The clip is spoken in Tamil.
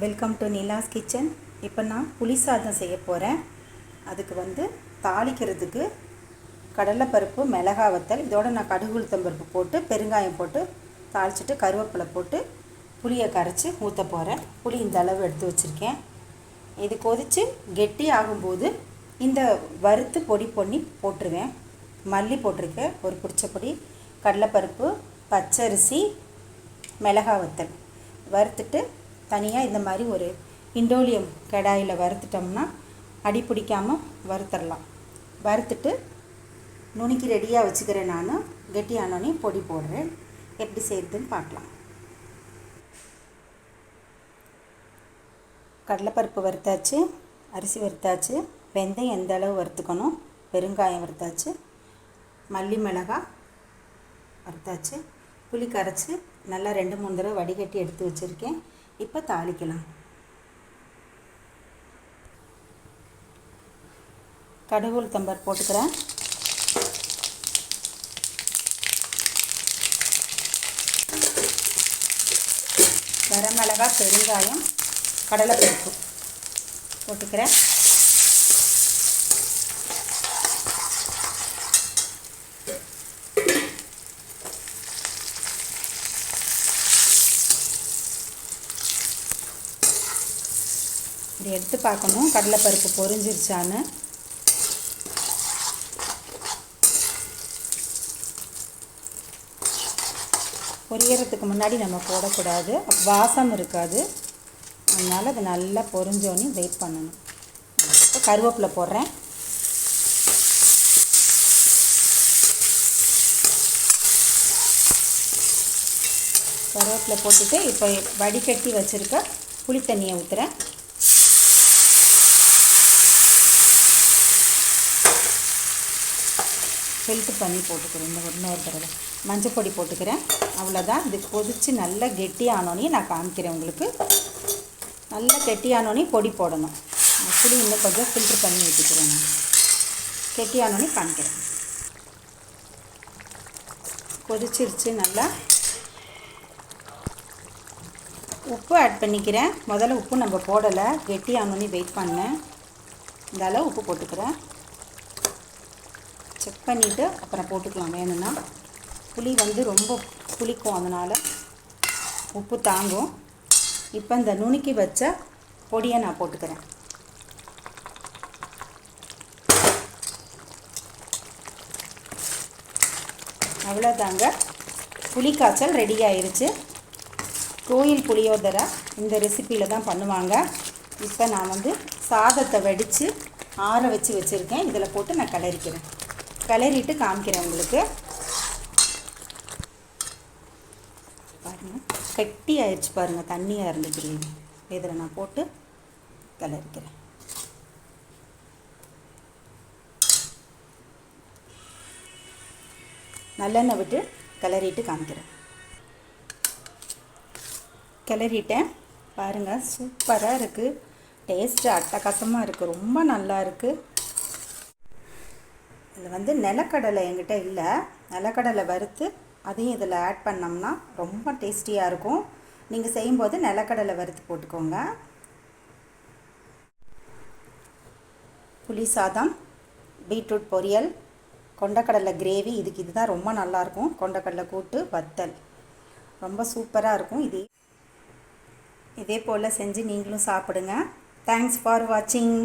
வெல்கம் டு நிலாஸ் கிச்சன் இப்போ நான் புளி சாதம் செய்ய போகிறேன் அதுக்கு வந்து தாளிக்கிறதுக்கு கடலைப்பருப்பு மிளகா வத்தல் இதோட நான் கடுகு போட்டு பெருங்காயம் போட்டு தாளிச்சிட்டு கருவேப்பிலை போட்டு புளியை கரைச்சி ஊற்ற போகிறேன் புளி இந்த அளவு எடுத்து வச்சுருக்கேன். இது கொதித்து கெட்டி ஆகும்போது இந்த வறுத்து பொடி பண்ணி போட்டுருவேன். மல்லி போட்டிருக்கேன். ஒரு பிடிச்ச பொடி கடலைப்பருப்பு பச்சரிசி மிளகா வத்தல். வறுத்துட்டு தனியாக இந்த மாதிரி ஒரு இண்டோலியம் கடாயில் வறுத்துட்டோம்னா அடி பிடிக்காமல் வறுத்துடலாம் வறுத்துட்டு நுணுக்கி ரெடியாக வச்சுக்கிறேன் நான் கெட்டியானோடனே பொடி போடுறேன். எப்படி செய்கிறதுன்னு பார்க்கலாம். கடலைப்பருப்பு வறுத்தாச்சு அரிசி வறுத்தாச்சு வெந்தயம் எந்த அளவு வறுத்துக்கணும் பெருங்காயம் வறுத்தாச்சு மல்லி மிளகாய் வறுத்தாச்சு புளி கரைச்சி நல்லா ரெண்டு மூணு தடவை வடிகட்டி எடுத்து வச்சுருக்கேன். இப்போ தாளிக்கலாம். கடுகுள் தம்பர் போட்டுக்கிறேன். வரமிளகா பெருங்காயம் கடலைப்பருப்பு போட்டுக்கிறேன். இப்படி எடுத்து பார்க்கணும். கடலைப்பருப்பு பொரிஞ்சிருச்சான்னு. பொரியறதுக்கு முன்னாடி நம்ம போடக்கூடாது. வாசம் இருக்காது. அதனால் அது நல்லா பொரிஞ்சோன்னே வெயிட் பண்ணணும். இப்போ கருவேப்பிலை போடுறேன். கருவேப்பிலை போட்டுட்டு இப்போ வடிகட்டி வச்சுருக்க புளி தண்ணியை ஊற்றுறேன் ஃபில்ட்ரு பண்ணி போட்டுக்கிறேன். இந்த இன்னொரு தடவை. மஞ்சள் பொடி போட்டுக்கிறேன். அவ்வளோதான் இது கொதித்து நல்லா கெட்டியானோன்னே நான் காமிக்கிறேன் உங்களுக்கு. நல்லா கெட்டியானோன்னே பொடி போடணும். புளி இன்னும் கொஞ்சம் ஃபில்ட்ரு பண்ணி ஊற்றிக்கிறேன் நான். கெட்டியானோன்னே காமிக்கிறேன். கொதிச்சிருச்சு. நல்லா உப்பு ஆட் பண்ணிக்கிறேன். முதல்ல உப்பு நம்ம போடலை. கெட்டியானோன்னே வெயிட் பண்ணேன். இந்த அளவு உப்பு போட்டுக்கிறேன். செக் பண்ணிவிட்டு அப்புறம் போட்டுக்கலாம். வேணும்னா புளி வந்து ரொம்ப புளிக்கும் அதனால் உப்பு தாங்கும். இப்போ இந்த நுணுக்கி வச்ச பொடியை நான் போட்டுக்கிறேன். அவ்வளோதாங்க புளி காய்ச்சல் ரெடி ஆயிடுச்சு கோயில் புளியோதரை இந்த ரெசிப்பியில் தான் பண்ணுவாங்க. இப்போ நான் வந்து சாதத்தை வடித்து ஆற வச்சு வச்சுருக்கேன். இதில் போட்டு நான் கலரிக்கிறேன். கிளறிட்டு காமிக்கிறேன் உங்களுக்கு. பாருங்கள் கட்டி ஆயிடுச்சு பாருங்கள் தண்ணியாக இருந்து கிரேவி. இதில் நான் போட்டு கிளறிக்கிறேன். நல்லெண்ணெய் விட்டு கிளறிட்டு காமிக்கிறேன். கிளறிட்டேன். பாருங்கள் சூப்பராக இருக்குது டேஸ்ட்டு அட்டகாசமாக இருக்குது ரொம்ப நல்லா இருக்குது இதில் வந்து நிலக்கடலை என்கிட்ட இல்லை. நிலக்கடலை வறுத்து அதையும் இதில் ஆட் பண்ணோம்னா ரொம்ப டேஸ்டியாக இருக்கும். நீங்கள் செய்யும்போது நிலக்கடலை வறுத்து போட்டுக்கோங்க. புளி சாதம் பீட்ரூட் பொரியல் கொண்டக்கடலை கிரேவி இதுக்கு இதுதான் ரொம்ப நல்லாயிருக்கும் கொண்டக்கடலை கூட்டு வத்தல். ரொம்ப சூப்பராக இருக்கும் இதே. இதே போல் செஞ்சு நீங்களும் சாப்பிடுங்க. தேங்க்ஸ் ஃபார் வாட்சிங்